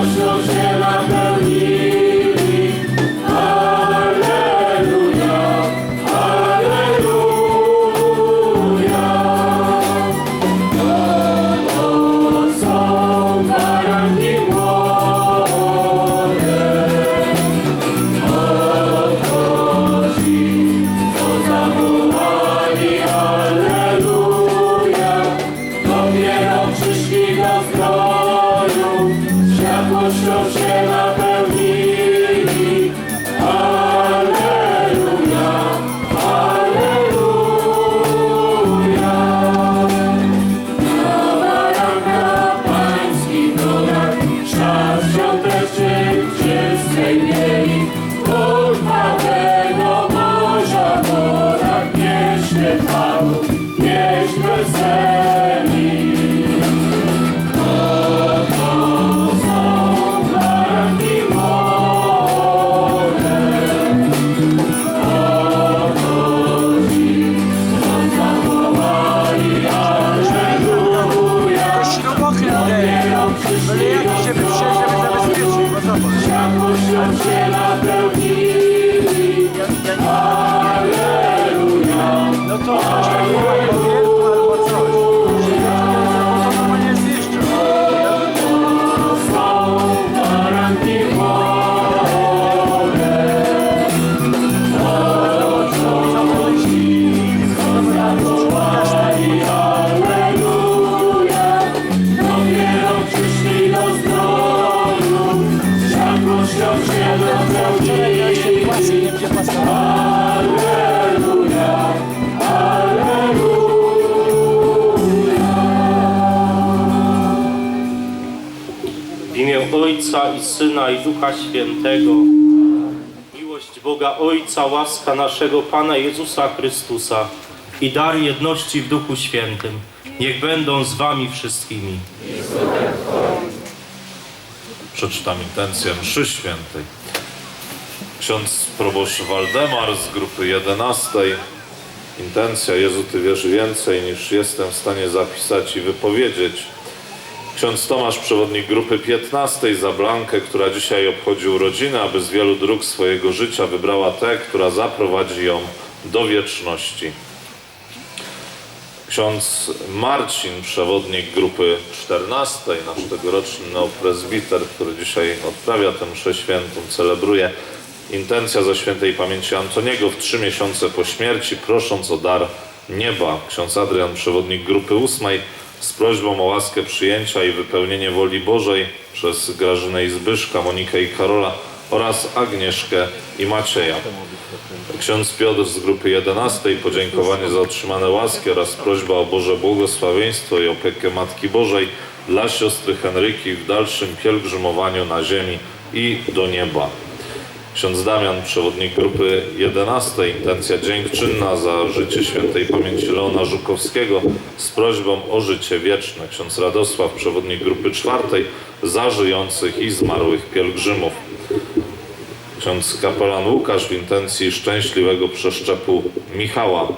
Boże, Światłością się napełnili. Alleluja. No Ojca i Syna i Ducha Świętego. Miłość Boga Ojca, łaska naszego Pana Jezusa Chrystusa i dar jedności w Duchu Świętym. Niech będą z wami wszystkimi. Przeczytam intencję mszy świętej. Ksiądz proboszcz Waldemar z grupy 11. Intencja Jezu, Ty wiesz więcej niż jestem w stanie zapisać i wypowiedzieć. Ksiądz Tomasz, przewodnik grupy 15 za Blankę, która dzisiaj obchodzi urodziny, aby z wielu dróg swojego życia wybrała tę, która zaprowadzi ją do wieczności. Ksiądz Marcin, przewodnik grupy 14, nasz tegoroczny neoprezbiter, który dzisiaj odprawia tę mszę świętą, celebruje intencja za świętej pamięci Antoniego w trzy miesiące po śmierci, prosząc o dar nieba. Ksiądz Adrian, przewodnik grupy 8, z prośbą o łaskę przyjęcia i wypełnienie woli Bożej przez Grażynę i Zbyszka, Monikę i Karola oraz Agnieszkę i Macieja. Ksiądz Piotr z grupy 11, podziękowanie za otrzymane łaski oraz prośba o Boże błogosławieństwo i opiekę Matki Bożej dla siostry Henryki w dalszym pielgrzymowaniu na ziemi i do nieba. Ksiądz Damian, przewodnik grupy 11, intencja dziękczynna za życie świętej pamięci Leona Żukowskiego z prośbą o życie wieczne. Ksiądz Radosław, przewodnik grupy 4, za żyjących i zmarłych pielgrzymów. Ksiądz kapelan Łukasz w intencji szczęśliwego przeszczepu Michała.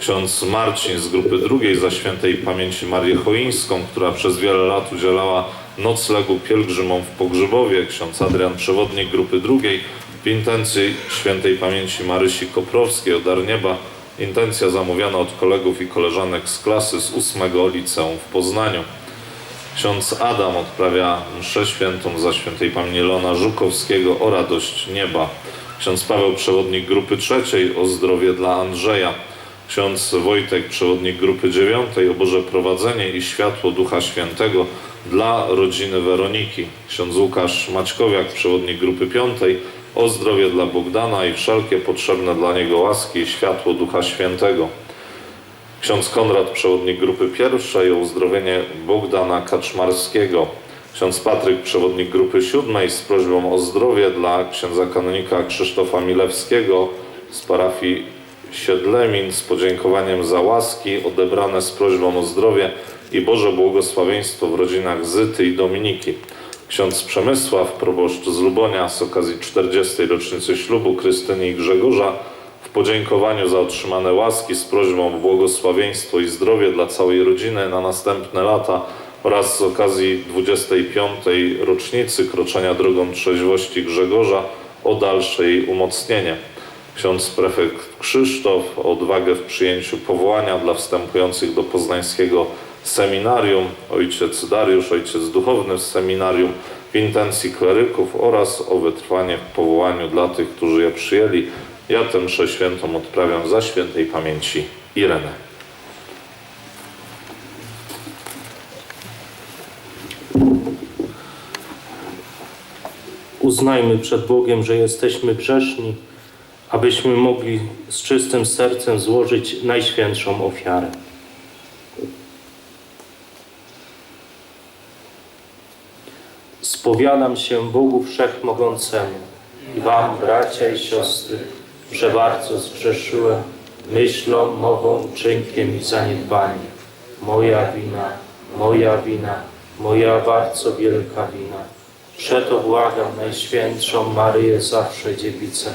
Ksiądz Marcin z grupy drugiej za świętej pamięci Marię Choińską, która przez wiele lat udzielała noclegu pielgrzymom w Pogrzebowie. Ksiądz Adrian, przewodnik grupy drugiej w intencji świętej pamięci Marysi Koprowskiej o Dar Nieba. Intencja zamówiona od kolegów i koleżanek z klasy z ósmego liceum w Poznaniu. Ksiądz Adam odprawia mszę świętą za świętej pamięci Leona Żukowskiego o radość nieba. Ksiądz Paweł, przewodnik grupy trzeciej o zdrowie dla Andrzeja. Ksiądz Wojtek, przewodnik grupy dziewiątej o Boże prowadzenie i światło Ducha Świętego dla rodziny Weroniki. Ksiądz Łukasz Maćkowiak, przewodnik grupy piątej o zdrowie dla Bogdana i wszelkie potrzebne dla niego łaski i światło Ducha Świętego. Ksiądz Konrad, przewodnik grupy pierwszej o uzdrowienie Bogdana Kaczmarskiego. Ksiądz Patryk, przewodnik grupy siódmej z prośbą o zdrowie dla księdza kanonika Krzysztofa Milewskiego z parafii Siedlemin z podziękowaniem za łaski odebrane z prośbą o zdrowie i Boże błogosławieństwo w rodzinach Zyty i Dominiki. Ksiądz Przemysław, proboszcz z Lubonia z okazji 40. rocznicy ślubu Krystyny i Grzegorza w podziękowaniu za otrzymane łaski z prośbą o błogosławieństwo i zdrowie dla całej rodziny na następne lata oraz z okazji 25. rocznicy kroczenia drogą trzeźwości Grzegorza o dalsze jej umocnienie. Ksiądz prefekt Krzysztof o odwagę w przyjęciu powołania dla wstępujących do poznańskiego seminarium, ojciec Dariusz, ojciec duchowny z seminarium w intencji kleryków oraz o wytrwanie w powołaniu dla tych, którzy je przyjęli. Ja tę mszę świętą odprawiam za świętej pamięci Irenę. Uznajmy przed Bogiem, że jesteśmy grzeszni, abyśmy mogli z czystym sercem złożyć najświętszą ofiarę. Spowiadam się Bogu Wszechmogącemu i Wam, bracia i siostry, że bardzo zgrzeszyłem myślą, mową, czynkiem i zaniedbaniem. Moja wina, moja wina, moja bardzo wielka wina. Przeto błagam Najświętszą Maryję zawsze Dziewicę,